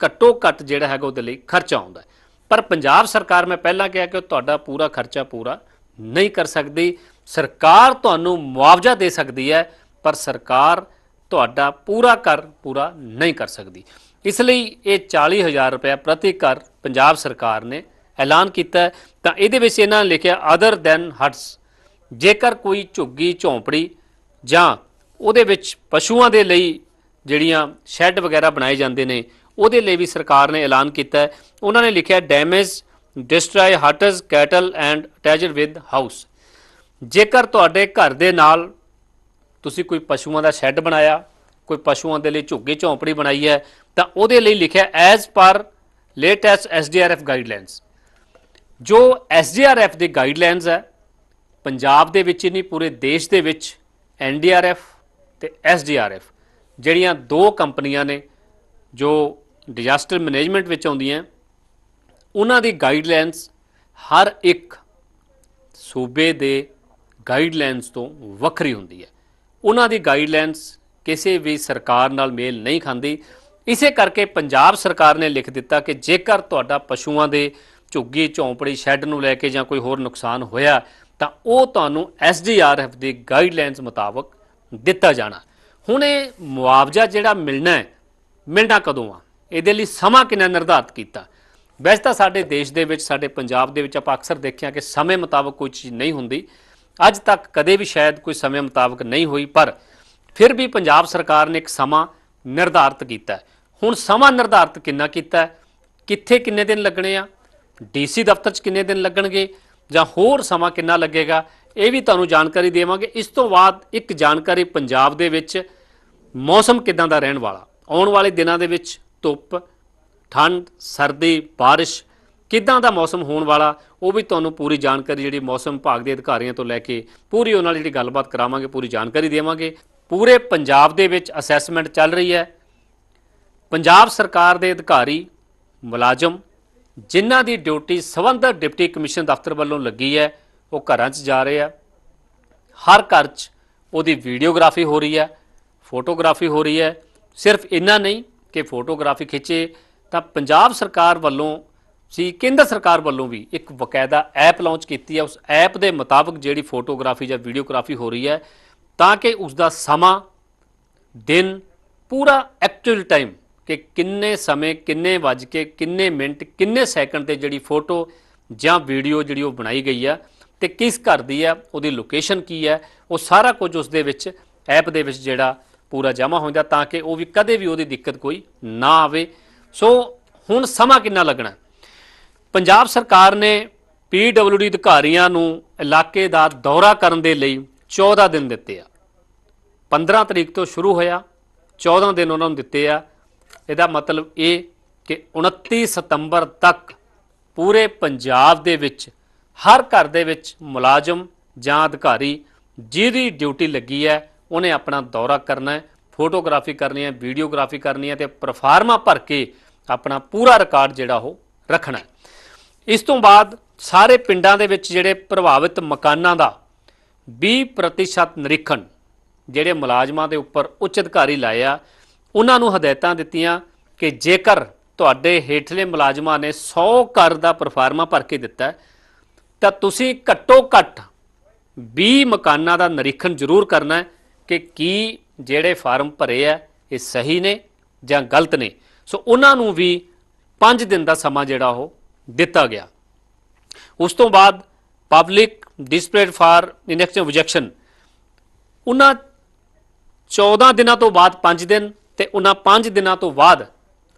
ਘੱਟੋ ਘੱਟ ਜਿਹੜਾ ਹੈਗਾ ਉਹਦੇ ਲਈ ਖਰਚਾ ਆਉਂਦਾ ਹੈ। ਪਰ ਪੰਜਾਬ ਸਰਕਾਰ, ਮੈਂ ਪਹਿਲਾਂ ਕਿਹਾ ਕਿ ਤੁਹਾਡਾ ਪੂਰਾ ਖਰਚਾ ਪੂਰਾ ਨਹੀਂ ਕਰ ਸਕਦੀ। ਸਰਕਾਰ ਤੁਹਾਨੂੰ ਮੁਆਵਜ਼ਾ ਦੇ ਸਕਦੀ ਹੈ, ਪਰ ਸਰਕਾਰ ਤੁਹਾਡਾ ਪੂਰਾ ਕਰ, ਪੂਰਾ ਨਹੀਂ ਕਰ ਸਕਦੀ। ਇਸ ਲਈ ਇਹ 40000 ਰੁਪਏ ਪ੍ਰਤੀ ਘਰ ਪੰਜਾਬ ਸਰਕਾਰ ਨੇ ਐਲਾਨ ਕੀਤਾ ਤਾਂ ਇਹਦੇ ਵਿੱਚ ਇਹਨਾਂ ਨੇ ਲਿਖਿਆ ਅਦਰ ਦੈਨ ਹਟਸ ਜੇਕਰ ਕੋਈ ਝੁੱਗੀ, ਝੌਂਪੜੀ ਜਾਂ ਉਹਦੇ ਵਿੱਚ ਪਸ਼ੂਆਂ ਦੇ ਲਈ ਜਿਹੜੀਆਂ ਸ਼ੈੱਡ ਵਗੈਰਾ ਬਣਾਏ ਜਾਂਦੇ ਨੇ ਉਹਦੇ ਲਈ ਵੀ ਸਰਕਾਰ ਨੇ ਐਲਾਨ ਕੀਤਾ ਹੈ। ਉਹਨਾਂ ਨੇ ਲਿਖਿਆ damage destroy huts cattle and attached with house ਜੇਕਰ ਤੁਹਾਡੇ ਘਰ ਦੇ ਨਾਲ ਤੁਸੀਂ ਕੋਈ ਪਸ਼ੂਆਂ ਦਾ ਸ਼ੈੱਡ ਬਣਾਇਆ, ਕੋਈ ਪਸ਼ੂਆਂ ਦੇ ਲਈ ਝੁੱਗੀ ਝੌਂਪੜੀ ਬਣਾਈ ਹੈ, ਤਾਂ ਉਹਦੇ ਲਈ ਲਿਖਿਆ as per latest SDRF guidelines ਜੋ ਐਸਡੀਆਰਐਫ ਦੀ ਗਾਈਡਲਾਈਨਸ ਹੈ, ਪੰਜਾਬ ਦੇ ਵਿੱਚ ਹੀ ਨਹੀਂ, ਪੂਰੇ ਦੇਸ਼ ਦੇ ਵਿੱਚ ਐਨਡੀਆਰਐਫ ਤੇ ਐਸਡੀਆਰਐਫ ਜਿਹੜੀਆਂ ਦੋ ਕੰਪਨੀਆਂ ਨੇ ਜੋ ਡਿਜ਼ਾਸਟਰ ਮੈਨੇਜਮੈਂਟ ਵਿੱਚ ਆਉਂਦੀਆਂ ਉਹਨਾਂ ਦੀ ਗਾਈਡਲਾਈਨਸ ਹਰ ਇੱਕ ਸੂਬੇ ਦੇ ਗਾਈਡਲਾਈਨਸ ਤੋਂ ਵੱਖਰੀ ਹੁੰਦੀ ਹੈ। ਉਹਨਾਂ ਦੀ ਗਾਈਡਲਾਈਨਸ ਕਿਸੇ ਵੀ ਸਰਕਾਰ ਨਾਲ ਮੇਲ ਨਹੀਂ ਖਾਂਦੀ। ਇਸੇ ਕਰਕੇ ਪੰਜਾਬ ਸਰਕਾਰ ਨੇ ਲਿਖ ਦਿੱਤਾ ਕਿ ਜੇਕਰ ਤੁਹਾਡਾ ਪਸ਼ੂਆਂ ਦੇ ਝੁੱਗੀ, ਝੌਂਪੜੀ, ਸ਼ੈੱਡ ਨੂੰ ਲੈ ਕੇ ਜਾਂ ਕੋਈ ਹੋਰ ਨੁਕਸਾਨ ਹੋਇਆ, ਤਾਂ ਉਹ ਤੁਹਾਨੂੰ ਐਸਡੀਆਰਐਫ ਦੀ ਗਾਈਡਲਾਈਨਸ ਮੁਤਾਬਕ ਦਿੱਤਾ ਜਾਣਾ। ਹੁਣ ਇਹ ਮੁਆਵਜ਼ਾ ਜਿਹੜਾ ਮਿਲਣਾ ਹੈ, ਮਿਲਣਾ ਕਦੋਂ ਆ? ਇਹਦੇ ਲਈ ਸਮਾਂ ਕਿੰਨਾ ਨਿਰਧਾਰਤ ਕੀਤਾ। ਵੈਸੇ ਤਾਂ ਸਾਡੇ ਦੇਸ਼ ਦੇ ਵਿੱਚ, ਸਾਡੇ ਪੰਜਾਬ ਦੇ ਵਿੱਚ ਆਪਾਂ ਅਕਸਰ ਦੇਖਿਆ ਕਿ ਸਮੇਂ ਮੁਤਾਬਕ ਕੋਈ ਚੀਜ਼ ਨਹੀਂ ਹੁੰਦੀ। ਅੱਜ ਤੱਕ ਕਦੇ ਵੀ ਸ਼ਾਇਦ ਕੋਈ ਸਮੇਂ ਮੁਤਾਬਕ ਨਹੀਂ ਹੋਈ, ਪਰ ਫਿਰ ਵੀ ਪੰਜਾਬ ਸਰਕਾਰ ਨੇ ਇੱਕ ਸਮਾਂ ਨਿਰਧਾਰਤ ਕੀਤਾ ਹੁਣ ਸਮਾਂ ਨਿਰਧਾਰਤ ਕਿੰਨਾ ਕੀਤਾ ਕਿੱਥੇ ਕਿੰਨੇ ਦਿਨ ਲੱਗਣੇ ਆ? ਡੀਸੀ ਦਫ਼ਤਰ 'ਚ ਕਿੰਨੇ ਦਿਨ ਲੱਗਣਗੇ? ਜਾਂ ਹੋਰ ਸਮਾਂ ਕਿੰਨਾ ਲੱਗੇਗਾ? ਇਹ ਵੀ ਤੁਹਾਨੂੰ ਜਾਣਕਾਰੀ ਦੇਵਾਂਗੇ। ਇਸ ਤੋਂ ਬਾਅਦ ਇੱਕ ਜਾਣਕਾਰੀ ਪੰਜਾਬ ਦੇ ਵਿੱਚ ਮੌਸਮ ਕਿਦਾਂ ਦਾ ਰਹਿਣ ਵਾਲਾ? ਆਉਣ ਵਾਲੇ ਦਿਨਾਂ ਦੇ ਵਿੱਚ ਧੁੱਪ, ਠੰਡ, ਸਰਦੀ, ਬਾਰਿਸ਼ ਕਿੱਦਾਂ ਦਾ ਮੌਸਮ ਹੋਣ ਵਾਲਾ, ਉਹ ਵੀ ਤੁਹਾਨੂੰ ਪੂਰੀ ਜਾਣਕਾਰੀ ਜਿਹੜੀ ਮੌਸਮ ਵਿਭਾਗ ਦੇ ਅਧਿਕਾਰੀਆਂ ਤੋਂ ਲੈ ਕੇ ਪੂਰੀ ਉਹਨਾਂ ਨਾਲ ਜਿਹੜੀ ਗੱਲਬਾਤ ਕਰਾਵਾਂਗੇ, ਪੂਰੀ ਜਾਣਕਾਰੀ ਦੇਵਾਂਗੇ। ਪੂਰੇ ਪੰਜਾਬ ਦੇ ਵਿੱਚ ਅਸੈਸਮੈਂਟ ਚੱਲ ਰਹੀ ਹੈ। ਪੰਜਾਬ ਸਰਕਾਰ ਦੇ ਅਧਿਕਾਰੀ ਮੁਲਾਜ਼ਮ, ਜਿਨ੍ਹਾਂ ਦੀ ਡਿਊਟੀ ਸੰਬੰਧਿਤ ਡਿਪਟੀ ਕਮਿਸ਼ਨ ਦਫ਼ਤਰ ਵੱਲੋਂ ਲੱਗੀ ਹੈ, ਉਹ ਘਰਾਂ 'ਚ ਜਾ ਰਹੇ ਆ। ਹਰ ਘਰ 'ਚ ਉਹਦੀ ਵੀਡੀਓਗ੍ਰਾਫੀ ਹੋ ਰਹੀ ਹੈ, ਫੋਟੋਗ੍ਰਾਫੀ ਹੋ ਰਹੀ ਹੈ। ਸਿਰਫ ਇੰਨਾ ਨਹੀਂ ਕਿ ਫੋਟੋਗ੍ਰਾਫੀ ਖਿੱਚੇ, ਤਾਂ ਪੰਜਾਬ ਸਰਕਾਰ ਵੱਲੋਂ ਸੀ, ਕੇਂਦਰ ਸਰਕਾਰ ਵੱਲੋਂ ਵੀ ਇੱਕ ਬਕਾਇਦਾ ਐਪ ਲਾਂਚ ਕੀਤੀ ਹੈ। ਉਸ ਐਪ ਦੇ ਮੁਤਾਬਕ ਜਿਹੜੀ ਫੋਟੋਗ੍ਰਾਫੀ ਜਾਂ ਵੀਡੀਓਗ੍ਰਾਫੀ ਹੋ ਰਹੀ ਹੈ, ਤਾਂ ਕਿ ਉਸ ਦਾ ਸਮਾਂ, ਦਿਨ ਪੂਰਾ ਐਕਚੁਅਲ ਟਾਈਮ ਕਿ ਕਿੰਨੇ ਸਮੇਂ, ਕਿੰਨੇ ਵੱਜ ਕੇ, ਕਿੰਨੇ ਮਿੰਟ, ਕਿੰਨੇ ਸੈਕਿੰਡ ਤੇ ਜਿਹੜੀ ਫੋਟੋ ਜਾਂ ਵੀਡੀਓ ਜਿਹੜੀ ਉਹ ਬਣਾਈ ਗਈ ਆ ਤੇ ਕਿਸ ਘਰ ਦੀ ਆ ਉਹਦੀ ਲੋਕੇਸ਼ਨ ਕੀ ਹੈ, ਉਹ ਸਾਰਾ ਕੁਝ ਉਸ ਦੇ ਵਿੱਚ, ਐਪ ਦੇ ਵਿੱਚ ਜਿਹੜਾ ਪੂਰਾ ਜਮ੍ਹਾਂ ਹੋ ਜਾਂਦਾ ਤਾਂ ਕਿ ਉਹ ਵੀ ਕਦੇ ਵੀ ਉਹਦੀ ਦਿੱਕਤ ਕੋਈ ਨਾ ਆਵੇ। ਸੋ ਹੁਣ ਸਮਾਂ ਕਿੰਨਾ ਲੱਗਣਾ? ਪੰਜਾਬ ਸਰਕਾਰ ਨੇ ਪੀਡਬਲਯੂਡੀ ਅਧਿਕਾਰੀਆਂ ਨੂੰ ਇਲਾਕੇ ਦਾ ਦੌਰਾ ਕਰਨ ਦੇ ਲਈ 14 ਦਿਨ ਦਿੱਤੇ ਆ। 15 ਤਰੀਕ ਤੋਂ ਸ਼ੁਰੂ ਹੋਇਆ 14 ਦਿਨ ਉਹਨਾਂ ਨੂੰ ਦਿੱਤੇ ਆ। ਇਹਦਾ ਮਤਲਬ ਇਹ ਕਿ 29 ਸਤੰਬਰ ਤੱਕ ਪੂਰੇ ਪੰਜਾਬ ਦੇ ਵਿੱਚ, ਹਰ ਘਰ ਦੇ ਵਿੱਚ ਮੁਲਾਜ਼ਮ ਜਾਂ ਅਧਿਕਾਰੀ ਜਿਹਦੀ ਡਿਊਟੀ ਲੱਗੀ ਹੈ ਉਹਨੇ ਆਪਣਾ ਦੌਰਾ ਕਰਨਾ ਹੈ, ਫੋਟੋਗ੍ਰਾਫੀ ਕਰਨੀ ਹੈ, ਵੀਡੀਓਗ੍ਰਾਫੀ ਕਰਨੀ ਹੈ ਤੇ ਪਰਫਾਰਮਾ ਭਰ ਕੇ ਆਪਣਾ ਪੂਰਾ ਰਿਕਾਰਡ ਜਿਹੜਾ ਉਹ ਰੱਖਣਾ ਇਸ ਤੋਂ ਬਾਅਦ ਸਾਰੇ ਪਿੰਡਾਂ ਦੇ ਵਿੱਚ ਜਿਹੜੇ ਪ੍ਰਭਾਵਿਤ ਮਕਾਨਾਂ ਦਾ 20% ਨਿਰੀਖਣ ਜਿਹੜੇ ਮੁਲਾਜ਼ਮਾਂ ਦੇ ਉੱਪਰ ਉੱਚ ਅਧਿਕਾਰੀ ਲਾਏ ਆ, ਉਹਨਾਂ ਨੂੰ ਹਦਾਇਤਾਂ ਦਿੱਤੀਆਂ ਕਿ ਜੇਕਰ ਤੁਹਾਡੇ ਹੇਠਲੇ ਮੁਲਾਜ਼ਮਾਂ ਨੇ 100 ਘਰ ਦਾ ਪਰਫਾਰਮਾ ਭਰ ਕੇ ਦਿੱਤਾ ਤਾਂ ਤੁਸੀਂ ਘੱਟੋ ਘੱਟ 20 ਮਕਾਨਾਂ ਦਾ ਨਿਰੀਖਣ ਜ਼ਰੂਰ ਕਰਨਾ ਹੈ ਕਿ ਕੀ ਜਿਹੜੇ ਫਾਰਮ ਭਰੇ ਆ, ਇਹ ਸਹੀ ਨੇ ਜਾਂ ਗਲਤ ਨੇ। ਸੋ ਉਹਨਾਂ ਨੂੰ ਵੀ 5 ਦਿਨ ਦਾ ਸਮਾਂ ਜਿਹੜਾ ਉਹ ਦਿੱਤਾ ਗਿਆ। ਉਸ ਤੋਂ ਬਾਅਦ ਪਬਲਿਕ ਡਿਸਪਲੇਡ ਫਾਰ ਇਨੈਕਸ਼ਨ ਆਬਜੈਕਸ਼ਨ, ਉਹਨਾਂ 14 ਦਿਨਾਂ ਤੋਂ ਬਾਅਦ 5 ਦਿਨ ਤੇ ਉਹਨਾਂ 5 ਦਿਨਾਂ ਤੋਂ ਬਾਅਦ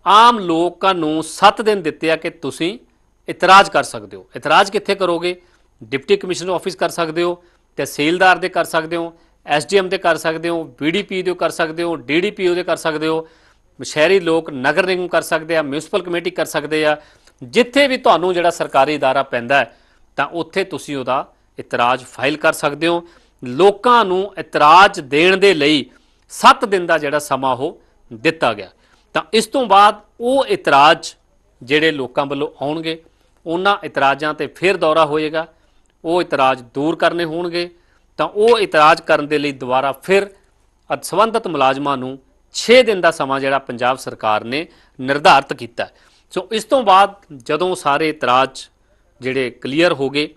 ਆਮ ਲੋਕਾਂ ਨੂੰ 7 ਦਿਨ ਦਿੱਤੇ ਆ ਕਿ ਤੁਸੀਂ ਇਤਰਾਜ਼ ਕਰ ਸਕਦੇ ਹੋ। ਇਤਰਾਜ਼ ਕਿੱਥੇ ਕਰੋਗੇ? ਡਿਪਟੀ ਕਮਿਸ਼ਨਰ ਆਫਿਸ ਕਰ ਸਕਦੇ ਹੋ ਤਹਿਸੀਲਦਾਰ ਦੇ ਕਰ ਸਕਦੇ ਹੋ। ਐਸਡੀਐਮ ਦੇ ਕਰ ਸਕਦੇ ਹੋ ਬੀਡੀਪੀ ਦੇ ਕਰ ਸਕਦੇ ਹੋ ਡੀਡੀਪੀਓ ਦੇ ਕਰ ਸਕਦੇ ਹੋ, ਸ਼ਹਿਰੀ ਲੋਕ, ਨਗਰ ਨਿਗਮ ਕਰ ਸਕਦੇ ਆ ਮਿਊਨਿਸਪਲ ਕਮੇਟੀ ਕਰ ਸਕਦੇ ਆ, ਜਿੱਥੇ ਵੀ ਤੁਹਾਨੂੰ ਜਿਹੜਾ ਸਰਕਾਰੀ ਅਦਾਰਾ ਪੈਂਦਾ ਤਾਂ ਉੱਥੇ ਤੁਸੀਂ ਉਹਦਾ ਇਤਰਾਜ਼ ਫਾਈਲ ਕਰ ਸਕਦੇ ਹੋ। ਲੋਕਾਂ ਨੂੰ ਇਤਰਾਜ਼ ਦੇਣ ਦੇ ਲਈ 7 ਦਿਨ ਦਾ ਜਿਹੜਾ ਸਮਾਂ ਉਹ ਦਿੱਤਾ ਗਿਆ। ਤਾਂ ਇਸ ਤੋਂ ਬਾਅਦ ਉਹ ਇਤਰਾਜ਼ ਜਿਹੜੇ ਲੋਕਾਂ ਵੱਲੋਂ ਆਉਣਗੇ, ਉਹਨਾਂ ਇਤਰਾਜ਼ਾਂ ਤੇ ਫਿਰ ਦੌਰਾ ਹੋਏਗਾ। ਉਹ ਇਤਰਾਜ਼ ਦੂਰ ਕਰਨੇ ਹੋਣਗੇ। ਤਾਂ ਉਹ ਇਤਰਾਜ਼ ਕਰਨ ਦੇ ਲਈ ਦੁਬਾਰਾ ਫਿਰ ਸੰਬੰਧਿਤ ਮੁਲਾਜ਼ਮਾਂ ਨੂੰ 6 ਦਿਨ ਦਾ ਸਮਾਂ ਜਿਹੜਾ ਪੰਜਾਬ ਸਰਕਾਰ ਨੇ ਨਿਰਧਾਰਤ ਕੀਤਾ ਸੋ ਇਸ ਤੋਂ ਬਾਅਦ ਜਦੋਂ ਸਾਰੇ ਇਤਰਾਜ਼ ਜਿਹੜੇ ਕਲੀਅਰ ਹੋ ਗਏ,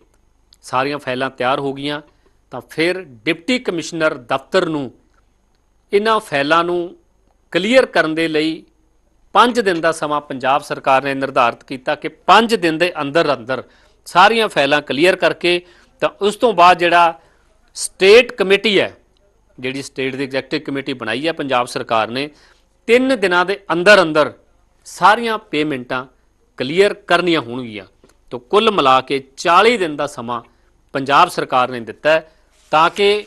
ਸਾਰੀਆਂ ਫਾਈਲਾਂ ਤਿਆਰ ਹੋ ਗਈਆਂ, ਤਾਂ ਫਿਰ ਡਿਪਟੀ ਕਮਿਸ਼ਨਰ ਦਫ਼ਤਰ ਨੂੰ ਇਹਨਾਂ ਫਾਈਲਾਂ ਨੂੰ ਕਲੀਅਰ ਕਰਨ ਦੇ ਲਈ 5 ਦਿਨ ਦਾ ਸਮਾਂ ਪੰਜਾਬ ਸਰਕਾਰ ਨੇ ਨਿਰਧਾਰਤ ਕੀਤਾ ਕਿ 5 ਦਿਨ ਦੇ ਅੰਦਰ ਅੰਦਰ ਸਾਰੀਆਂ ਫਾਈਲਾਂ ਕਲੀਅਰ ਕਰਕੇ ਤਾਂ ਉਸ ਤੋਂ ਬਾਅਦ ਜਿਹੜਾ ਸਟੇਟ ਕਮੇਟੀ ਹੈ, ਜਿਹੜੀ ਸਟੇਟ ਦੀ ਐਗਜ਼ੈਕਟਿਵ ਕਮੇਟੀ ਬਣਾਈ ਹੈ, ਪੰਜਾਬ ਸਰਕਾਰ ਨੇ 3 ਦਿਨਾਂ ਦੇ ਅੰਦਰ ਅੰਦਰ ਸਾਰੀਆਂ ਪੇਮੈਂਟਾਂ ਕਲੀਅਰ ਕਰਨੀਆਂ ਹੋਣਗੀਆਂ। ਤੋਂ ਕੁੱਲ ਮਿਲਾ ਕੇ 40 ਦਿਨ ਦਾ ਸਮਾਂ ਪੰਜਾਬ ਸਰਕਾਰ ਨੇ ਦਿੱਤਾ ਤਾਂ ਕਿ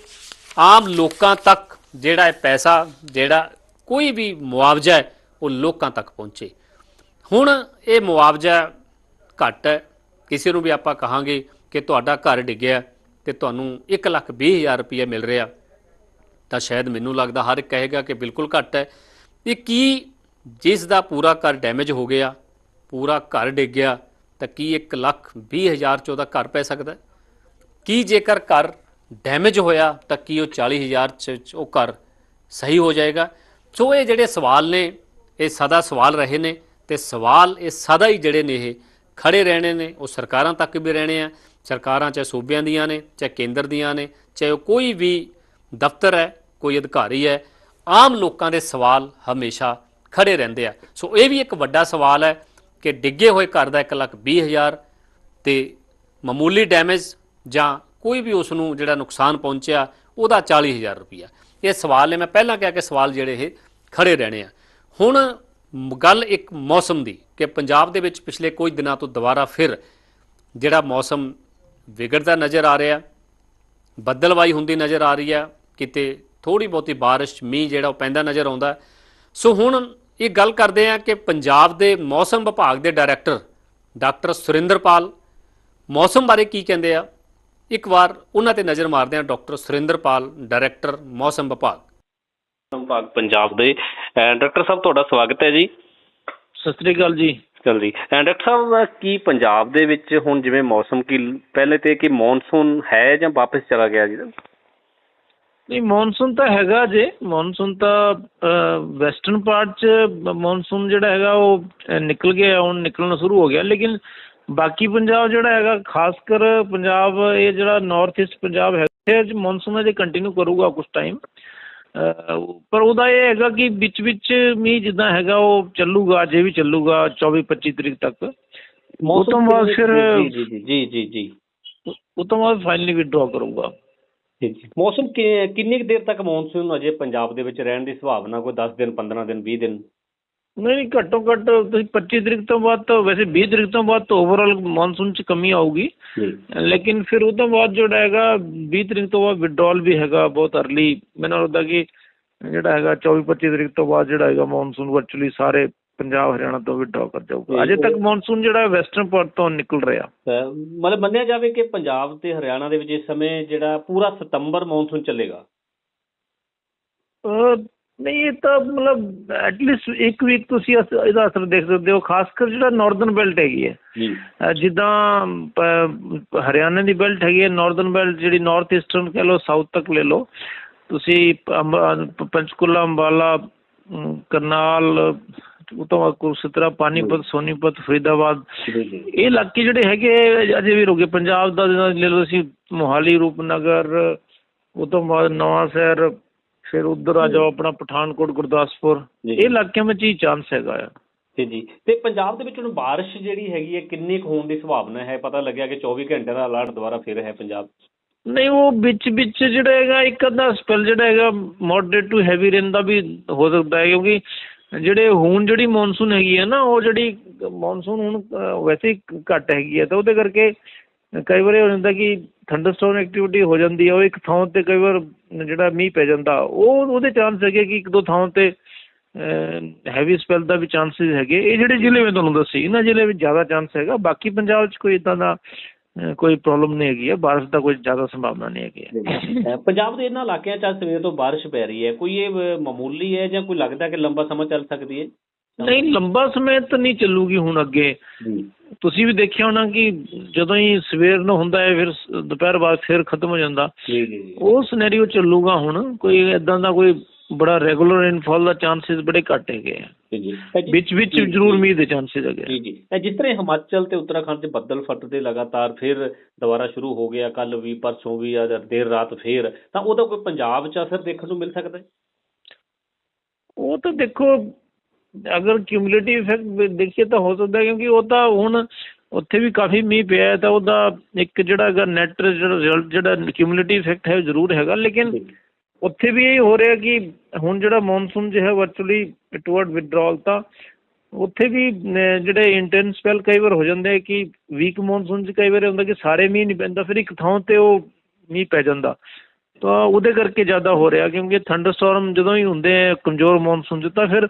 ਆਮ ਲੋਕਾਂ ਤੱਕ ਜਿਹੜਾ ਇਹ ਪੈਸਾ, ਜਿਹੜਾ ਕੋਈ ਵੀ ਮੁਆਵਜ਼ਾ ਹੈ, ਉਹ ਲੋਕਾਂ ਤੱਕ ਪਹੁੰਚੇ। ਹੁਣ ਇਹ ਮੁਆਵਜ਼ਾ ਘੱਟ ਹੈ। ਕਿਸੇ ਨੂੰ ਵੀ ਆਪਾਂ ਕਹਾਂਗੇ ਕਿ ਤੁਹਾਡਾ ਘਰ ਡਿੱਗਿਆ ਤੇ ਤੁਹਾਨੂੰ 1 ਲੱਖ 20 ਹਜ਼ਾਰ ਰੁਪਏ ਮਿਲ ਰਿਹਾ। ਤਾਂ ਸ਼ਾਇਦ ਮੈਨੂੰ ਲੱਗਦਾ ਹਰ ਇੱਕ ਕਹੇਗਾ ਕਿ ਬਿਲਕੁਲ ਘੱਟ ਹੈ। ਇਹ ਕੀ ਜਿਸ ਦਾ ਪੂਰਾ ਘਰ ਡੈਮੇਜ ਹੋ ਗਿਆ, ਪੂਰਾ ਘਰ ਡਿੱਗ ਗਿਆ, ਤਾਂ ਕੀ 1 ਲੱਖ 20 ਹਜ਼ਾਰ ਚ ਉਹਦਾ ਘਰ ਪੈ ਸਕਦਾ ਕੀ ਜੇਕਰ ਘਰ ਡੈਮੇਜ ਹੋਇਆ, ਤਾਂ ਕੀ ਉਹ 40000 ਚ ਚ ਉਹ ਘਰ ਸਹੀ ਹੋ ਜਾਏਗਾ? ਸੋ ਇਹ ਜਿਹੜੇ ਸਵਾਲ ਨੇ, ਇਹ ਸਦਾ ਸਵਾਲ ਰਹੇ ਨੇ ਤੇ ਸਵਾਲ ਇਹ ਸਦਾ ਹੀ ਜਿਹੜੇ ਨੇ ਇਹ ਖੜੇ ਰਹਿਣੇ ਨੇ, ਉਹ ਸਰਕਾਰਾਂ ਤੱਕ ਵੀ ਰਹਿਣੇ ਆ। ਸਰਕਾਰਾਂ ਚਾਹੇ ਸੂਬਿਆਂ ਦੀਆਂ ਨੇ, ਚਾਹੇ ਕੇਂਦਰ ਦੀਆਂ ਨੇ, ਚਾਹੇ ਉਹ ਕੋਈ ਵੀ ਦਫ਼ਤਰ ਹੈ, ਕੋਈ ਅਧਿਕਾਰੀ ਹੈ, ਆਮ ਲੋਕਾਂ ਦੇ ਸਵਾਲ ਹਮੇਸ਼ਾ ਖੜੇ ਰਹਿੰਦੇ ਆ। ਸੋ ਇਹ ਵੀ ਇੱਕ ਵੱਡਾ ਸਵਾਲ ਹੈ ਕਿ ਡਿੱਗੇ ਹੋਏ ਘਰ ਦਾ 1 ਲੱਖ 20 ਹਜ਼ਾਰ ਤੇ ਮਾਮੂਲੀ ਡੈਮੇਜ ਜਾਂ ਕੋਈ ਵੀ ਉਸ ਨੂੰ ਜਿਹੜਾ ਨੁਕਸਾਨ ਪਹੁੰਚਿਆ, ਉਹਦਾ 40000 ਰੁਪਇਆ ਇਹ ਸਵਾਲ ਨੇ, ਮੈਂ ਪਹਿਲਾਂ ਕਿਹਾ ਕਿ ਸਵਾਲ ਜਿਹੜੇ ਇਹ ਖੜੇ ਰਹਿਣੇ ਆ। ਹੁਣ ਗੱਲ ਇੱਕ ਮੌਸਮ ਦੀ ਕਿ ਪੰਜਾਬ ਦੇ ਵਿੱਚ ਪਿਛਲੇ ਕੁਝ ਦਿਨਾਂ ਤੋਂ ਦੁਬਾਰਾ ਫਿਰ ਜਿਹੜਾ ਮੌਸਮ ਵਿਗੜਦਾ ਨਜ਼ਰ ਆ ਰਿਹਾ। ਬੱਦਲਵਾਈ ਹੁੰਦੀ ਨਜ਼ਰ ਆ ਰਹੀ ਆ ਕਿਤੇ ਥੋੜੀ ਬਹੁਤੀ ਬਾਰਿਸ਼ ਮੀਂਹ ਜਿਹੜਾ ਉਹ ਪੈਂਦਾ ਨਜ਼ਰ ਆਉਂਦਾ। ਹੈ। ਸੋ ਹੁਣ ਇਹ ਗੱਲ ਕਰਦੇ ਆ ਕਿ ਪੰਜਾਬ ਦੇ ਮੌਸਮ ਵਿਭਾਗ ਦੇ ਡਾਇਰੈਕਟਰ ਡਾਕਟਰ ਸੁਰਿੰਦਰਪਾਲ ਮੌਸਮ ਬਾਰੇ ਕੀ ਕਹਿੰਦੇ ਆ। ਇੱਕ ਵਾਰ ਉਹਨਾਂ ਤੇ ਨਜ਼ਰ ਮਾਰਦੇ ਆ ਡਾਕਟਰ ਸੁਰਿੰਦਰਪਾਲ ਡਾਇਰੈਕਟਰ ਮੌਸਮ ਵਿਭਾਗ। ਵਿਭਾਗ ਪੰਜਾਬ ਦੇ। ਡਾਕਟਰ ਸਾਹਿਬ ਤੁਹਾਡਾ ਸਵਾਗਤ ਹੈ ਜੀ। ਸਤਿ ਸ੍ਰੀ ਅਕਾਲ ਜੀ। ਚਲ ਡਾਕਟਰ ਸਾਹਿਬ ਕੀ ਪੰਜਾਬ ਦੇ ਵਿੱਚ ਹੁਣ ਜਿਵੇਂ ਮੌਸਮ ਕੀ ਪਹਿਲੇ ਤੇ ਕਿ ਮੌਨਸੂਨ ਹੈ ਜਾਂ ਵਾਪਸ ਚਲਾ ਗਿਆ ਜੀ? ਨਹੀਂ, ਮੌਨਸੂਨ ਤਾਂ ਹੈਗਾ ਜੇ। ਮੌਨਸੂਨ ਤਾਂ ਵੈਸਟਰਨ ਪਾਰਟ ਚ ਮੌਨਸੂਨ ਜਿਹੜਾ ਹੈਗਾ ਉਹ ਨਿਕਲ ਗਿਆ, ਹੁਣ ਨਿਕਲਣਾ ਸ਼ੁਰੂ ਹੋ ਗਿਆ। ਲੇਕਿਨ ਬਾਕੀ ਪੰਜਾਬ ਜਿਹੜਾ ਹੈਗਾ, ਖਾਸ ਕਰ ਪੰਜਾਬ, ਇਹ ਜਿਹੜਾ ਨਾਰਥ ਈਸਟ ਪੰਜਾਬ ਹੈ, ਇਹ ਮੌਨਸੂਨ ਅਜੇ ਕੰਟੀਨਿਊ ਕਰੂਗਾ ਕੁਝ ਟਾਈਮ ਪਰ ਉਹਦਾ ਇਹ ਹੈਗਾ ਕਿ ਵਿੱਚ ਵਿੱਚ ਮੀਂਹ ਜਿੱਦਾਂ ਹੈਗਾ ਉਹ ਚੱਲੂਗਾ ਅਜੇ ਵੀ ਚੱਲੂਗਾ 24 25 ਤਰੀਕ ਤੱਕ। ਉਹ ਤੋਂ ਬਾਅਦ ਫਿਰ ਜੀ ਜੀ ਜੀ ਉਹ ਤੋਂ ਬਾਅਦ ਫਾਈਨਲੀ ਵਿਡਰਾ ਕਰੂਗਾ। ਜੀ ਜੀ। ਮੌਸਮ ਕਿੰਨੀ ਕੁ ਦੇਰ ਤੱਕ ਮੌਨਸੂਨ ਅਜੇ ਪੰਜਾਬ ਦੇ ਵਿੱਚ ਰਹਿਣ ਦੀ ਸੰਭਾਵਨਾ? ਕੋਈ 10 ਦਿਨ 15 ਦਿਨ 20 ਦਿਨ? ਨਹੀਂ ਨਹੀਂ, ਘੱਟੋ ਘੱਟ ਤੁਸੀਂ 25 ਤਰੀਕ ਤੋਂ ਬਾਅਦ ਤਾਂ ਵੈਸੇ 20 ਤਰੀਕ ਤੋਂ ਬਾਅਦ ਤਾਂ ਓਵਰਆਲ ਮੌਨਸੂਨ 'ਚ ਕਮੀ ਆਊਗੀ। ਲੇਕਿਨ ਫਿਰ ਉਹ ਤੋਂ ਬਾਅਦ ਜਿਹੜਾ ਹੈਗਾ 20 ਤਰੀਕ ਤੋਂ ਬਾਅਦ ਵਿਡਰਾਲ ਵੀ ਹੈਗਾ ਬਹੁਤ ਅਰਲੀ ਮੈਨੂੰ ਲੱਗਦਾ ਕਿ ਜਿਹੜਾ ਹੈਗਾ 24 25 ਤਰੀਕ ਤੋਂ ਬਾਅਦ ਜਿਹੜਾ ਹੈਗਾ ਮੌਨਸੂਨ ਵਰਚੁਅਲੀ ਸਾਰੇ ਪੰਜਾਬ ਹਰਿਆਣਾ ਤੋਂ ਵਿਡਰਾ ਕਰ ਜਾਊਗਾ। ਅਜੇ ਤੱਕ ਮੌਨਸੂਨ ਜਿਹੜਾ ਵੈਸਟਰਨ ਪਾਰਟ ਤੋਂ ਨਿਕਲ ਰਿਹਾ। ਮਤਲਬ ਮੰਨਿਆ ਜਾਵੇ ਕਿ ਪੰਜਾਬ ਤੇ ਹਰਿਆਣਾ ਦੇ ਵਿੱਚ ਇਸ ਸਮੇਂ ਜਿਹੜਾ ਪੂਰਾ ਸਤੰਬਰ ਮੌਨਸੂਨ ਚੱਲੇਗਾ। ਨਹੀਂ ਇਹ ਤਾਂ ਮਤਲਬ ਐਟਲੀਸਟ ਇੱਕ ਵੀਕ ਤੁਸੀਂ ਅਸ- ਇਹਦਾ ਅਸਰ ਦੇਖ ਸਕਦੇ ਹੋ ਖਾਸ ਕਰ ਜਿਹੜਾ ਨਾਰਦਰਨ ਬੈਲਟ ਹੈਗੀ ਹੈ। ਜਿੱਦਾਂ ਹਰਿਆਣਾ ਦੀ ਬੈਲਟ ਹੈਗੀ ਹੈ ਨਾਰਦਰਨ ਬੈਲਟ ਜਿਹੜੀ ਨਾਰਥ ਈਸਟਰਨ ਕਹਿ ਲਓ ਸਾਊਥ ਤੱਕ ਲੈ ਲਓ। ਤੁਸੀਂ ਪੰਚਕੂਲਾ ਅੰਬਾਲਾ ਕਰਨਾਲ ਉਹ ਤੋਂ ਬਾਅਦ ਕੁਰੂਕਸ਼ੇਤਰ ਪਾਨੀਪਤ ਸੋਨੀਪਤ ਫਰੀਦਾਬਾਦ। ਇਹ ਇਲਾਕੇ ਜਿਹੜੇ ਹੈਗੇ ਅਜੇ ਵੀ ਰੋਗੇ ਪੰਜਾਬ ਦਾ ਲੈ ਲਓ ਤੁਸੀਂ ਮੋਹਾਲੀ ਰੂਪਨਗਰ ਉਹ ਤੋਂ ਬਾਅਦ ਨਵਾਂ ਸ਼ਹਿਰ ਫਿਰ ਉਧਰ ਆ ਜਾਓ ਆਪਣਾ ਪਠਾਨਕੋਟ ਗੁਰਦਾਸਪੁਰ। ਇਹ ਇਲਾਕਿਆਂ ਵਿੱਚ ਹੀ ਚਾਂਸ ਹੈਗਾ ਆ। ਜੀ ਜੀ। ਤੇ ਪੰਜਾਬ ਦੇ ਵਿੱਚ ਹੁਣ ਬਾਰਿਸ਼ ਜਿਹੜੀ ਹੈਗੀ ਹੈ ਕਿੰਨੀ ਕੁ ਹੋਣ ਦੀ ਸੰਭਾਵਨਾ ਹੈ? ਪਤਾ ਲੱਗਿਆ ਕਿ 24 ਘੰਟੇ ਦਾ ਅਲਰਟ ਦੁਬਾਰਾ ਫਿਰ ਹੈ ਪੰਜਾਬ। ਨਹੀਂ ਉਹ ਵਿੱਚ ਵਿੱਚ ਜਿਹੜਾ ਹੈਗਾ ਇੱਕ ਅੱਧਾ ਸਪੈਲ ਜਿਹੜਾ ਹੈਗਾ ਮੋਡਰੇਟ ਟੂ ਹੈਵੀ ਰੇਨ ਦਾ ਵੀ ਹੋ ਸਕਦਾ ਹੈ ਕਿਉਂਕਿ ਜਿਹੜੇ ਹੁਣ ਜਿਹੜੀ ਮੌਨਸੂਨ ਹੈਗੀ ਹੈ ਨਾ ਉਹ ਜਿਹੜੀ ਮੌਨਸੂਨ ਹੁਣ ਵੈਸੇ ਹੀ ਘੱਟ ਹੈਗੀ ਹੈ ਤਾਂ ਉਹਦੇ ਕਰਕੇ ਕਈ ਵਾਰ ਇਹ ਹੋ ਜਾਂਦਾ ਕਿ ਥੰਡਰਸਟੋਰਮ ਐਕਟੀਵਿਟੀ ਹੋ ਜਾਂਦੀ ਹੈ ਉਹ ਇੱਕ ਥਾਂ ਤੇ ਕਈ ਵਾਰ ਜਿਹੜਾ ਮੀਂਹ ਪੈ ਜਾਂਦਾ ਉਹ ਉਹਦੇ ਚਾਂਸ ਹੈਗੇ ਕਿ ਇੱਕ ਦੋ ਥਾਂ ਤੇ ਹੈਵੀ ਸਪੈਲ ਦਾ ਵੀ ਚਾਂਸਸ ਹੈਗੇ ਇਹ ਜਿਹੜੇ ਜ਼ਿਲ੍ਹੇ ਮੈਂ ਤੁਹਾਨੂੰ ਦੱਸੀ ਇਹਨਾਂ ਜ਼ਿਲ੍ਹੇ ਵਿੱਚ ਜ਼ਿਆਦਾ ਚਾਂਸ ਹੈਗਾ। ਬਾਕੀ ਪੰਜਾਬ 'ਚ ਕੋਈ ਇਦਾਂ ਦਾ ਕੋਈ ਪ੍ਰੋਬਲਮ ਨਹੀਂ ਹੈਗੀ ਹੈ ਬਾਰਿਸ਼ ਦਾ ਕੋਈ ਜ਼ਿਆਦਾ ਸੰਭਾਵਨਾ ਨਹੀਂ ਹੈਗੀ ਹੈ ਪੰਜਾਬ ਦੇ ਇਹਨਾਂ ਇਲਾਕਿਆਂ 'ਚ ਅੱਜ ਸਵੇਰ ਤੋਂ ਬਾਰਿਸ਼ ਪੈ ਰਹੀ ਹੈ। ਕੋਈ ਇਹ ਮਾਮੂਲੀ ਹੈ ਜਾਂ ਕੋਈ ਲੱਗਦਾ ਕਿ ਲੰਬਾ ਸਮਾਂ ਚੱਲ ਸਕਦੀ ਹੈ? ਨਹੀਂ ਲੰਬਾ ਸਮੇਂ ਤਾਂ ਨਹੀਂ ਚੱਲੂਗੀ ਹੁਣ ਅੱਗੇ। ਤੁਸੀਂ ਵੀ ਦੇਖਿਆ ਹੋਣਾ ਕਿ ਜਦੋਂ ਹੀ ਸਵੇਰ ਨੂੰ ਹੁੰਦਾ ਹੈ ਫਿਰ ਦੁਪਹਿਰ ਬਾਅਦ ਫਿਰ ਖਤਮ ਹੋ ਜਾਂਦਾ। ਜੀ ਜੀ ਜੀ। ਉਹ ਸਿਨੈਰੀਓ ਚੱਲੂਗਾ ਹੁਣ। ਕੋਈ ਇਦਾਂ ਦਾ ਕੋਈ ਬੜਾ ਰੈਗੂਲਰ ਇਨਫਾਲ ਦਾ ਚਾਂਸਸ ਬੜੇ ਘੱਟ ਹੈਗੇ ਆ। ਜੀ ਵਿੱਚ ਵਿੱਚ ਜ਼ਰੂਰ ਮੀਂਹ ਦੇ ਚਾਂਸਸ ਹੈਗੇ ਆ। ਜੀ ਜੀ। ਜਿਸ ਤਰ੍ਹਾਂ ਹਿਮਾਚਲ ਤੇ ਉੱਤਰਾਖੰਡ 'ਚ ਬੱਦਲ ਫਟਦੇ ਲਗਾਤਾਰ ਫਿਰ ਦੁਬਾਰਾ ਸ਼ੁਰੂ ਹੋ ਗਿਆ। ਕੱਲ ਵੀ ਪਰਸੋਂ ਵੀ ਅੱਜ ਦੇਰ ਰਾਤ ਫੇਰ। ਤਾਂ ਉਹਦਾ ਕੋਈ ਪੰਜਾਬ 'ਚ ਅਸਰ ਦੇਖਣ ਨੂੰ ਮਿਲ ਸਕਦਾ ਹੈ? ਉਹ ਤਾਂ ਦੇਖੋ ਅਗਰ ਕਿਊਮੂਲੇਟਿਵ ਇਫੈਕਟ ਦੇਖੀਏ ਤਾਂ ਹੋ ਸਕਦਾ ਕਿਉਂਕਿ ਉਹ ਤਾਂ ਹੁਣ ਉੱਥੇ ਵੀ ਕਾਫੀ ਮੀਂਹ ਪਿਆ ਹੈ ਤਾਂ ਉਹਦਾ ਇੱਕ ਜਿਹੜਾ ਹੈਗਾ ਨੈਟ ਜਿਹੜਾ result ਜਿਹੜਾ ਕਿਊਮੂਲੇਟਿਵ ਇਫੈਕਟ ਹੈ ਜ਼ਰੂਰ ਹੈਗਾ ਲੇਕਿਨ ਉੱਥੇ ਵੀ ਇਹ ਹੋ ਰਿਹਾ ਕਿ ਹੁਣ ਜਿਹੜਾ ਮੌਨਸੂਨ ਜੋ ਹੈ ਵਰਚੁਅਲੀ ਟੁਵਰਡ ਵਿਡਰਾਲ ਤਾਂ ਉੱਥੇ ਵੀ ਜਿਹੜੇ ਇੰਟੈਂਸ ਸਪੈਲ ਕਈ ਵਾਰ ਹੋ ਜਾਂਦੇ ਕਿ ਵੀਕ ਮੌਨਸੂਨ 'ਚ ਕਈ ਵਾਰ ਹੁੰਦਾ ਕਿ ਸਾਰੇ ਮੀਂਹ ਨਹੀਂ ਪੈਂਦਾ ਫਿਰ ਇੱਕ ਥਾਂ ਤੇ ਉਹ ਮੀਂਹ ਪੈ ਜਾਂਦਾ। ਤਾਂ ਉਹਦੇ ਕਰਕੇ ਜ਼ਿਆਦਾ ਹੋ ਰਿਹਾ ਕਿਉਂਕਿ ਥੰਡਰਸਟਾਰਮ ਜਦੋਂ ਹੀ ਹੁੰਦੇ ਹੈ ਕਮਜ਼ੋਰ ਮੌਨਸੂਨ 'ਚ ਤਾਂ ਫਿਰ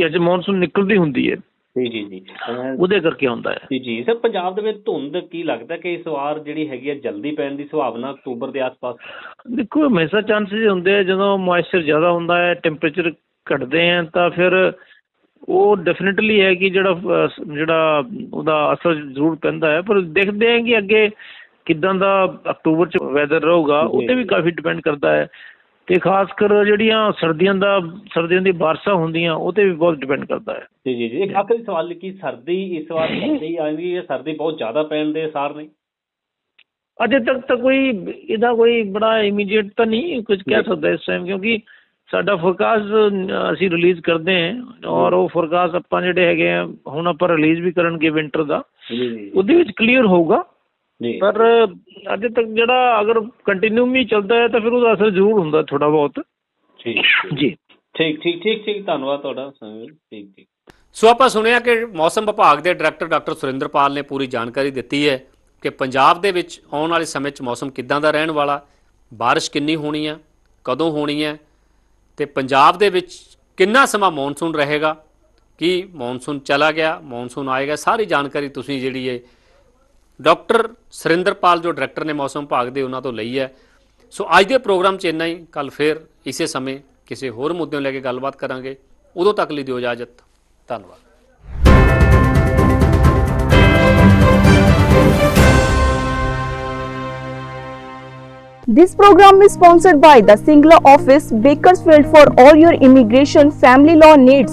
ਇਹ ਅੱਜ ਮੌਨਸੂਨ ਨਿਕਲਦੀ ਹੁੰਦੀ ਹੈ। ਜੀ ਜੀ ਜੀ। ਅਹ ਉਹਦੇ ਕਰਕੇ ਹੁੰਦਾ ਹੈ। ਜੀ ਜੀ। ਸਰ ਪੰਜਾਬ ਦੇ ਵਿੱਚ ਧੁੰਦ ਕੀ ਲੱਗਦਾ ਕਿ ਇਸ ਵਾਰ ਜਿਹੜੀ ਹੈਗੀ ਹੈ ਜਲਦੀ ਪੈਣ ਦੀ ਸੰਭਾਵਨਾ ਅਕਤੂਬਰ ਦੇ ਆਸ-ਪਾਸ? ਦੇਖੋ ਹਮੇਸ਼ਾ ਚਾਂਸਸ ਹੁੰਦੇ ਆ ਜਦੋਂ ਮੋਇਸਚਰ ਜ਼ਿਆਦਾ ਹੁੰਦਾ ਹੈ ਟੈਂਪਰੇਚਰ ਘਟਦੇ ਆ ਤਾਂ ਫਿਰ ਉਹ ਡੈਫੀਨਿਟਲੀ ਹੈ ਕਿ ਜਿਹੜਾ ਜਿਹੜਾ ਉਹਦਾ ਅਸਰ ਜ਼ਰੂਰ ਪੈਂਦਾ ਹੈ। ਪਰ ਦੇਖਦੇ ਆ ਕਿ ਅੱਗੇ ਕਿਦਾਂ ਦਾ ਅਕਤੂਬਰ ਚ ਵੈਦਰ ਰਹੂਗਾ ਉਹ ਤੇ ਵੀ ਕਾਫੀ ਡਿਪੈਂਡ ਕਰਦਾ ਹੈ। ਤੇ ਖਾਸ ਕਰ ਜਿਹੜੀਆਂ ਸਰਦੀਆਂ ਦਾ ਸਰਦੀਆਂ ਦੀ ਬਾਰਿਸ਼ਾਂ ਹੁੰਦੀਆਂ ਉਹ ਤੇ ਵੀ ਬਹੁਤ ਡਿਪੈਂਡ ਕਰਦਾ ਹੈ। ਜੀ ਜੀ ਜੀ। ਇੱਕ ਆਖਰੀ ਸਵਾਲ ਕਿ ਸਰਦੀ ਇਸ ਵਾਰ ਸਰਦੀ ਆਉਂਦੀ ਹੈ ਸਰਦੀ ਬਹੁਤ ਜ਼ਿਆਦਾ ਪੈਣ ਦੇ ਅਸਾਰ ਨੇ ਅਜੇ ਤੱਕ ਤਾਂ ਕੋਈ ਇਹਦਾ ਕੋਈ ਬੜਾ ਇਮੀਡੀਏਟ ਤਾਂ ਨਹੀਂ ਕੁਝ ਕਹਿ ਸਕਦਾ ਇਸ ਟਾਈਮ ਕਿਉਂਕਿ ਸਾਡਾ ਫੋਰਕਾਸਟ ਅਸੀਂ ਰਿਲੀਜ਼ ਕਰਦੇ ਹਾਂ ਔਰ ਉਹ ਫੋਰਕਾਸਟ ਆਪਾਂ ਜਿਹੜੇ ਹੈਗੇ ਆ ਹੁਣ ਆਪਾਂ ਰਿਲੀਜ਼ ਵੀ ਕਰਨਗੇ ਵਿੰਟਰ ਦਾ ਉਹਦੇ ਵਿੱਚ ਕਲੀਅਰ ਹੋਊਗਾ। ਪਰ ਅਜੇ ਤੱਕ ਜਿਹੜਾ ਅਗਰ ਕੰਟੀਨਿਊ ਵੀ ਚੱਲਦਾ ਹੈ ਤਾਂ ਫਿਰ ਉਹਦਾ ਅਸਰ ਜ਼ਰੂਰ ਹੁੰਦਾ ਥੋੜਾ ਬਹੁਤ। ਠੀਕ ਜੀ। ਠੀਕ ਠੀਕ ਠੀਕ ਠੀਕ। ਧੰਨਵਾਦ ਤੁਹਾਡਾ ਠੀਕ ਠੀਕ। ਸੋ ਆਪਾਂ ਸੁਣਿਆ ਕਿ ਮੌਸਮ ਵਿਭਾਗ ਦੇ ਡਾਇਰੈਕਟਰ ਡਾਕਟਰ ਸੁਰਿੰਦਰਪਾਲ ਨੇ ਪੂਰੀ ਜਾਣਕਾਰੀ ਦਿੱਤੀ ਹੈ ਕਿ ਪੰਜਾਬ ਦੇ ਵਿੱਚ ਆਉਣ ਵਾਲੇ ਸਮੇਂ 'ਚ ਮੌਸਮ ਕਿੱਦਾਂ ਦਾ ਰਹਿਣ ਵਾਲਾ ਬਾਰਿਸ਼ ਕਿੰਨੀ ਹੋਣੀ ਹੈ ਕਦੋਂ ਹੋਣੀ ਹੈ ਤੇ ਪੰਜਾਬ ਦੇ ਵਿੱਚ ਕਿੰਨਾ ਸਮਾਂ ਮੌਨਸੂਨ ਰਹੇਗਾ ਕੀ ਮੌਨਸੂਨ ਚਲਾ ਗਿਆ ਮੌਨਸੂਨ ਆਏਗਾ ਸਾਰੀ ਜਾਣਕਾਰੀ ਤੁਸੀਂ ਜਿਹੜੀ ਹੈ ਡਾਕਟਰ ਸਰਿੰਦਰਪਾਲ ਜੋ ਡਾਇਰੈਕਟਰ ਨੇ ਮੌਸਮ ਵਿਭਾਗ ਦੇ ਉਹਨਾਂ ਤੋਂ ਲਈ ਹੈ ਸੋ ਅੱਜ ਦੇ ਪ੍ਰੋਗਰਾਮ 'ਚ ਇੰਨਾ ਹੀ ਕੱਲ ਫੇਰ ਇਸੇ ਸਮੇਂ ਕਿਸੇ ਹੋਰ ਮੁੱਦੇ ਨੂੰ ਲੈ ਕੇ ਗੱਲਬਾਤ ਕਰਾਂਗੇ ਉਦੋਂ ਤੱਕ ਲਈ ਦਿਓ ਇਜਾਜ਼ਤ ਧੰਨਵਾਦ This program is sponsored by the Singla office Bakersfield for all your immigration family law needs